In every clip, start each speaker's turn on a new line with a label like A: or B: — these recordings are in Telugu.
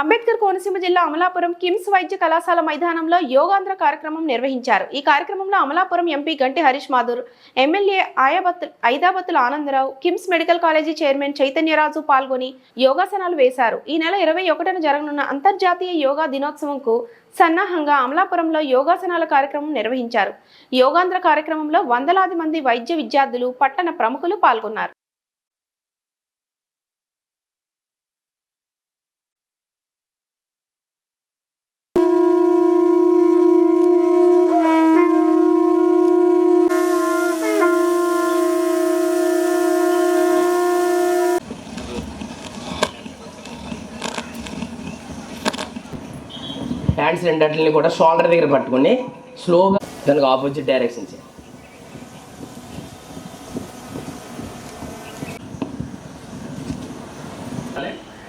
A: అంబేద్కర్ కోనసీమ జిల్లా అమలాపురం కిమ్స్ వైద్య కళాశాల మైదానంలో యోగాంధ్ర కార్యక్రమం నిర్వహించారు. ఈ కార్యక్రమంలో Amalapuram MP Ganti Harish Madhur MLA ఆయబత్ Aidabattula Anandarao KIMS medical college chairman Chaitanyaraju పాల్గొని యోగాసనాలు వేశారు. ఈ నెల ఇరవై ఒకటిన జరగనున్న అంతర్జాతీయ యోగా దినోత్సవంకు సన్నాహంగా అమలాపురంలో యోగాసనాల కార్యక్రమం నిర్వహించారు. యోగాంధ్ర కార్యక్రమంలో వందలాది మంది వైద్య విద్యార్థులు పట్టణ ప్రముఖులు పాల్గొన్నారు.
B: హ్యాండ్స్ రెండింటిని కూడా షోల్డర్ దగ్గర పట్టుకొని స్లోగా దానికి ఆపోజిట్ డైరెక్షన్ చేయాలి.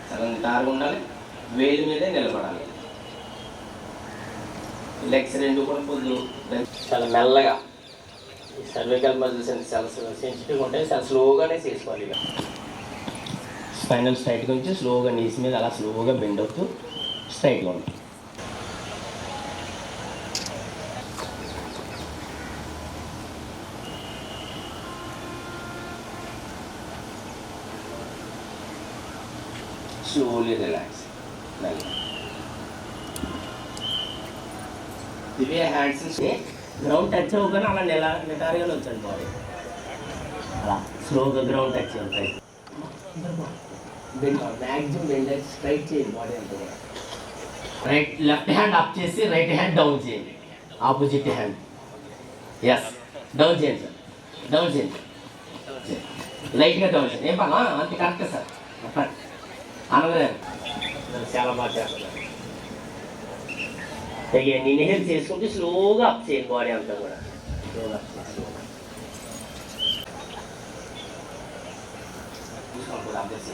B: సగం దారుగా ఉండాలి. వేలు మీదే నిలబడాలి. లెగ్స్ రెండు కూడా పొద్దు చాలా మెల్లగా. సర్వికల్ మజిల్స్ సెల్స్ సెన్సిటివ్ ఉంటాయి. చాలా స్లోగానే చేసుకోవాలి ఇక. స్పైనల్ స్ట్రైట్ నుంచి స్లోగా నీస్ మీద అలా స్లోగా బెండ్ అవుతూ స్ట్రైట్గా ఉంటుంది slowly relax. Like దివ్య హ్యాండ్స్ గ్రౌండ్ టచ్ అవ్వగానే అలా నెల నిటారుగానే వచ్చాను బాడీ అలా స్లోగా గ్రౌండ్ టచ్ అవుతాయి మ్యాక్సిమం బెండ్ స్ట్రైట్ చేయండి బాడీ అంతా కూడా రైట్ లెఫ్ట్ హ్యాండ్ అప్ చేసి రైట్ హ్యాండ్ డౌన్ చేయండి ఆపోజిట్ హ్యాండ్ ఎస్ డౌన్ చేయండి సార్ డౌన్ చేయండి లైట్గా డౌన్ చేయండి ఏం పర్లా అంతే కరెక్ట్ సార్ అనలేదు చాలా బాగా చేస్తారు నేను ఇన్హేల్ చేసుకుంటే స్లోగా అప్ చేయండి బాడీ అంతా కూడా. స్లోగా అప్ చేసి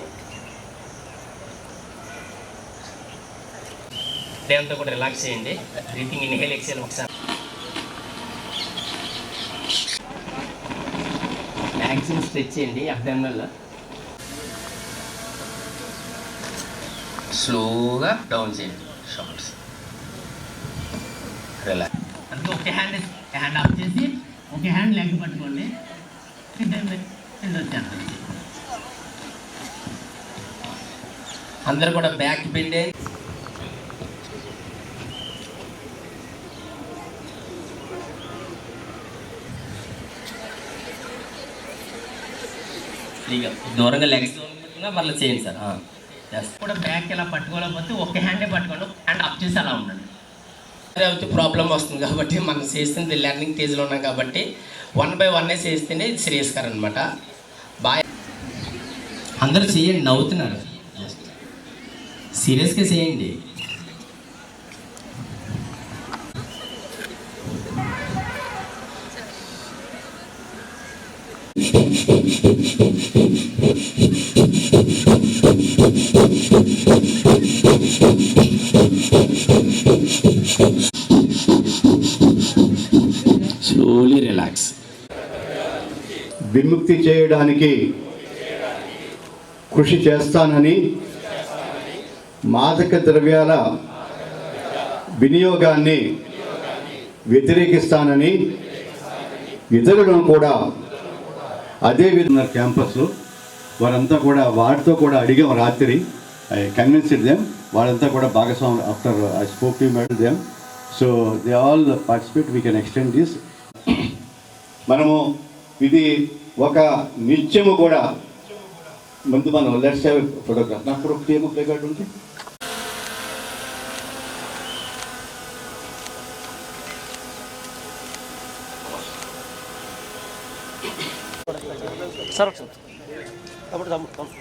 B: డే అంతా కూడా రిలాక్స్ చేయండి. బ్రీతింగ్ ఇన్హేల్ ఎక్సేల్ ఒకసారి. మ్యాక్సిమం స్ట్రెచ్ చేయండి అబ్డామినల్ స్లోగా డౌన్ చేయండి. షార్ట్స్ రిలాక్స్ అందుకే ఒక హ్యాండ్ హ్యాండ్ ఆఫ్ చేసి ఒక హ్యాండ్ లెగ్ పట్టుకోండి. వచ్చాను అందరు కూడా బ్యాక్ బెండ్ ఇక దూరంగా లెగ్స్ మళ్ళీ చేయండి సార్. కూడా బ్యాక్ ఇలా పట్టుకోలేకపోతే ఒక హ్యాండే పట్టుకోండి హ్యాండ్ అప్ చేసి అలా ఉండండి. అయితే ప్రాబ్లం వస్తుంది కాబట్టి మనం చేస్తుంది లెర్నింగ్ స్టేజ్లో ఉన్నాం కాబట్టి వన్ బై వన్నే చేస్తేనే ఇది శ్రేయస్కరం అనమాట బాగా అందరూ చేయండి నవ్వుతున్నారు. జస్ట్ సీరియస్గా చేయండి.
C: విముక్తి చేయడానికి కృషి చేస్తానని మాదక ద్రవ్యాల వినియోగాన్ని వ్యతిరేకిస్తానని ఇతరులను కూడా అదే విధంగా క్యాంపస్ వారంతా కూడా వారితో కూడా అడిగాం రాత్రి. ఐ కన్విన్స్డ్ దెమ్ వాళ్ళంతా కూడా భాగస్వాములు after I spoke to madam them so they all participate. We can extend this మనము ఇది ఒక నిత్యము కూడా. ముందు మనం లెట్స్ హ్యావ్ ఫోటోగ్రాఫ్ నాకు కూడా ఒకటి ఏమో ప్లే కార్డ్ ఉంది.
D: సార్ ఒకసారి. అప్పుడు తమ్ముడు తమ్ముడు.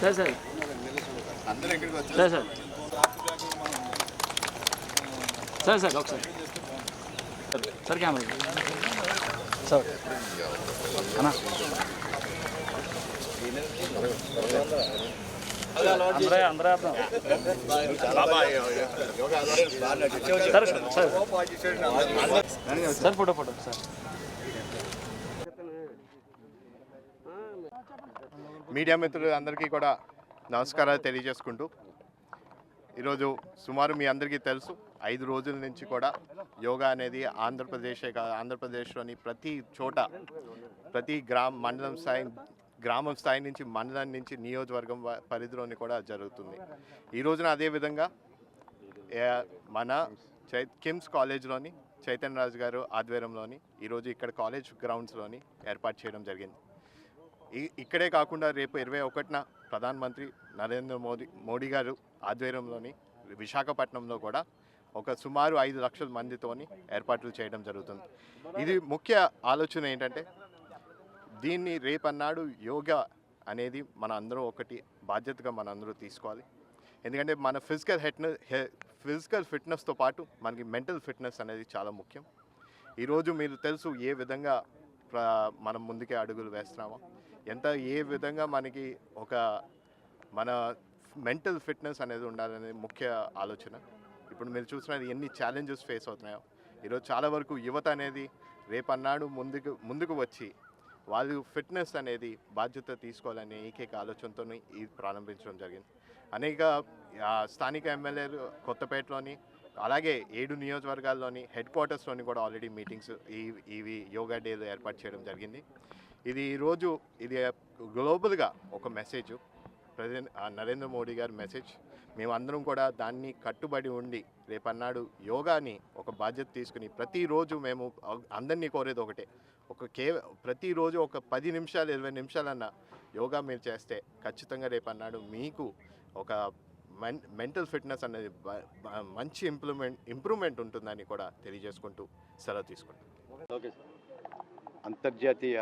D: Sir sir. Sir sir. ఒకసారి. Sir sir. అన్నా. అర్థం. Sir photo photo sir.
E: Media మిత్రులు అందరికీ కూడా నమస్కారాలు తెలియజేసుకుంటూ ఈరోజు సుమారు మీ అందరికీ తెలుసు ఐదు రోజుల నుంచి కూడా యోగా అనేది ఆంధ్రప్రదేశే కాదు ఆంధ్రప్రదేశ్లోని ప్రతి చోట ప్రతి గ్రామ మండలం స్థాయి గ్రామం స్థాయి నుంచి మండలం నుంచి నియోజకవర్గం వ- పరిధిలోని కూడా జరుగుతుంది. ఈ రోజున అదేవిధంగా మన చై కిమ్స్ కాలేజ్లోని చైతన్య రాజు గారు ఆధ్వర్యంలోని ఈరోజు ఇక్కడ కాలేజ్ గ్రౌండ్స్లోని ఏర్పాటు చేయడం జరిగింది. ఇక్కడే కాకుండా రేపు ఇరవై ఒకటిన ప్రధానమంత్రి నరేంద్ర మోదీ మోడీ గారు ఆధ్వర్యంలోని విశాఖపట్నంలో కూడా ఒక సుమారు ఐదు లక్షల మందితోని ఏర్పాట్లు చేయడం జరుగుతుంది. ఇది ముఖ్య ఆలోచన ఏంటంటే దీన్ని రేపన్నాడు యోగా అనేది మన అందరూ ఒకటి బాధ్యతగా మన అందరూ తీసుకోవాలి. ఎందుకంటే మన ఫిజికల్ హెట్నెస్ ఫిజికల్ ఫిట్నెస్తో పాటు మనకి మెంటల్ ఫిట్నెస్ అనేది చాలా ముఖ్యం. ఈరోజు మీరు తెలుసు ఏ విధంగా మనం ముందుకే అడుగులు వేస్తున్నామో. ఎంత ఏ విధంగా మనకి ఒక మన మెంటల్ ఫిట్నెస్ అనేది ఉండాలనేది ముఖ్య ఆలోచన. ఇప్పుడు మీరు చూసినది ఎన్ని ఛాలెంజెస్ ఫేస్ అవుతున్నాయో. ఈరోజు చాలా వరకు యువత అనేది రేపన్నాడు ముందుకు ముందుకు వచ్చి వాళ్ళు ఫిట్నెస్ అనేది బాధ్యత తీసుకోవాలనే ఏకైక ఆలోచనతో ఇది ప్రారంభించడం జరిగింది. అనేక స్థానిక ఎమ్మెల్యేలు కొత్తపేటలోని అలాగే ఏడు నియోజకవర్గాల్లోని హెడ్ క్వార్టర్స్లోని కూడా ఆల్రెడీ మీటింగ్స్ ఈ ఇవి యోగా డేలు ఏర్పాటు చేయడం జరిగింది. ఇది ఈరోజు ఇది గ్లోబల్గా ఒక మెసేజ్. ప్రజెంట్ నరేంద్ర మోడీ గారి మెసేజ్. మేమందరం కూడా దాన్ని కట్టుబడి ఉండి రేపన్నాడు యోగాని ఒక బాధ్యత తీసుకుని ప్రతిరోజు మేము అందరినీ కోరేది ఒకటే. ఒక కే ప్రతిరోజు ఒక పది నిమిషాలు ఇరవై నిమిషాలన్నా యోగా మీరు చేస్తే ఖచ్చితంగా రేపన్నాడు మీకు ఒక మెన్ మెంటల్ ఫిట్నెస్ అనేది మంచి ఇంప్రూవ్మెంట్ ఇంప్రూవ్మెంట్ ఉంటుందని కూడా తెలియజేసుకుంటూ సెలవు తీసుకుంటాం
C: అంతర్జాతీయ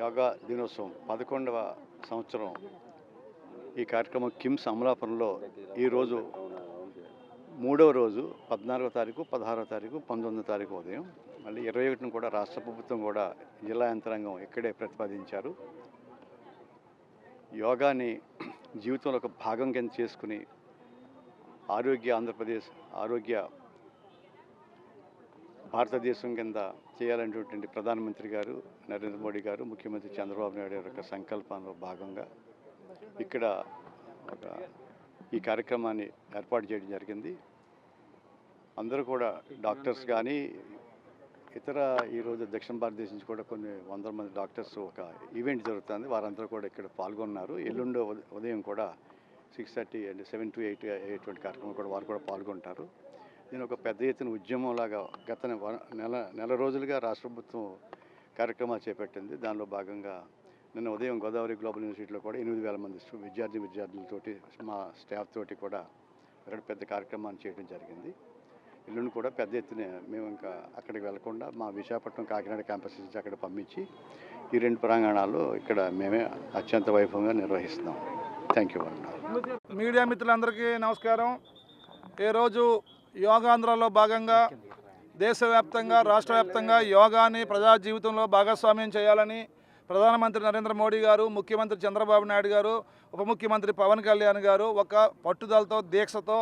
C: యోగా దినోత్సవం పదకొండవ సంవత్సరం ఈ కార్యక్రమం కిమ్స్ అమలాపురంలో ఈరోజు మూడవ రోజు పద్నాలుగో తారీఖు పదహారో తారీఖు పంతొమ్మిదో తారీఖు ఉదయం. మళ్ళీ ఇరవై ఒకటిని కూడా రాష్ట్ర ప్రభుత్వం కూడా జిల్లా యంత్రాంగం ఇక్కడే ప్రతిపాదించారు. యోగాని జీవితంలో ఒక భాగం కింద చేసుకుని ఆరోగ్య ఆంధ్రప్రదేశ్ ఆరోగ్య భారతదేశం కింద చేయాలనేటువంటి ప్రధానమంత్రి గారు నరేంద్ర మోడీ గారు ముఖ్యమంత్రి చంద్రబాబు నాయుడు గారి యొక్క సంకల్పంలో భాగంగా ఇక్కడ ఒక ఈ కార్యక్రమాన్ని ఏర్పాటు చేయడం జరిగింది. అందరూ కూడా డాక్టర్స్ కానీ ఇతర ఈరోజు దక్షిణ భారతదేశం నుంచి కూడా కొన్ని వందల మంది డాక్టర్స్ ఒక ఈవెంట్ జరుగుతుంది. వారందరూ కూడా ఇక్కడ పాల్గొన్నారు. ఎల్లుండో ఉద- ఉదయం కూడా six thirty and seven to eight అయ్యేటువంటి కార్యక్రమం కూడా వారు కూడా పాల్గొంటారు. దీని ఒక పెద్ద ఎత్తున ఉద్యమంలాగా గత నెల నెల రోజులుగా రాష్ట్ర ప్రభుత్వం కార్యక్రమాలు చేపట్టింది. దానిలో భాగంగా నిన్న ఉదయం గోదావరి గ్లోబల్ యూనివర్సిటీలో కూడా ఎనిమిది వేల మంది విద్యార్థి విద్యార్థులతోటి మా స్టాఫ్ తోటి కూడా అక్కడ పెద్ద కార్యక్రమాన్ని చేయడం జరిగింది. ఇల్లును కూడా పెద్ద ఎత్తున మేము ఇంకా అక్కడికి వెళ్ళకుండా మా విశాఖపట్నం కాకినాడ క్యాంపస్ నుంచి అక్కడ పంపించి ఈ రెండు ప్రాంగణాల్లో ఇక్కడ మేమే అత్యంత వైభవంగా నిర్వహిస్తున్నాం. థ్యాంక్ యూ
F: మీడియా మిత్రులందరికీ నమస్కారం. ఈరోజు యోగాంధ్రలో భాగంగా దేశవ్యాప్తంగా రాష్ట్ర వ్యాప్తంగా యోగాని ప్రజా జీవితంలో భాగస్వామ్యం చేయాలని ప్రధానమంత్రి నరేంద్ర మోడీ గారు ముఖ్యమంత్రి చంద్రబాబు నాయుడు గారు ఉప ముఖ్యమంత్రి పవన్ కళ్యాణ్ గారు ఒక పట్టుదలతో దీక్షతో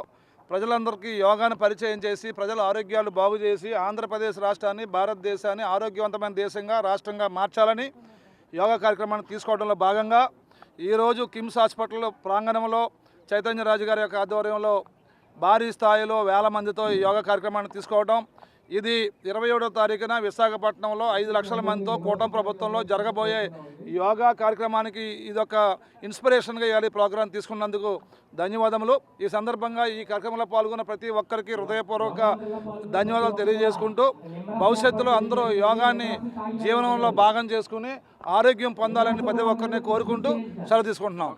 F: ప్రజలందరికీ యోగాను పరిచయం చేసి ప్రజల ఆరోగ్యాలు బాగు చేసి ఆంధ్రప్రదేశ్ రాష్ట్రాన్ని భారతదేశాన్ని ఆరోగ్యవంతమైన దేశంగా రాష్ట్రంగా మార్చాలని యోగా కార్యక్రమాన్ని తీసుకోవడంలో భాగంగా ఈరోజు కిమ్స్ హాస్పిటల్ ప్రాంగణంలో చైతన్య రాజు గారి యొక్క ఆధ్వర్యంలో భారీ స్థాయిలో వేల మందితో ఈ యోగా కార్యక్రమాన్ని తీసుకోవడం ఇది ఇరవై ఏడో తారీఖున విశాఖపట్నంలో ఐదు లక్షల మందితో కూటమి ప్రభుత్వంలో జరగబోయే యోగా కార్యక్రమానికి ఇదొక ఇన్స్పిరేషన్గా ఇవాళ ఈ ప్రోగ్రాం తీసుకున్నందుకు ధన్యవాదములు. ఈ సందర్భంగా ఈ కార్యక్రమంలో పాల్గొన్న ప్రతి ఒక్కరికి హృదయపూర్వక ధన్యవాదాలు తెలియజేసుకుంటూ భవిష్యత్తులో అందరూ యోగాన్ని జీవనంలో భాగం చేసుకుని ఆరోగ్యం పొందాలని ప్రతి ఒక్కరిని కోరుకుంటూ సెలవు తీసుకుంటున్నాం.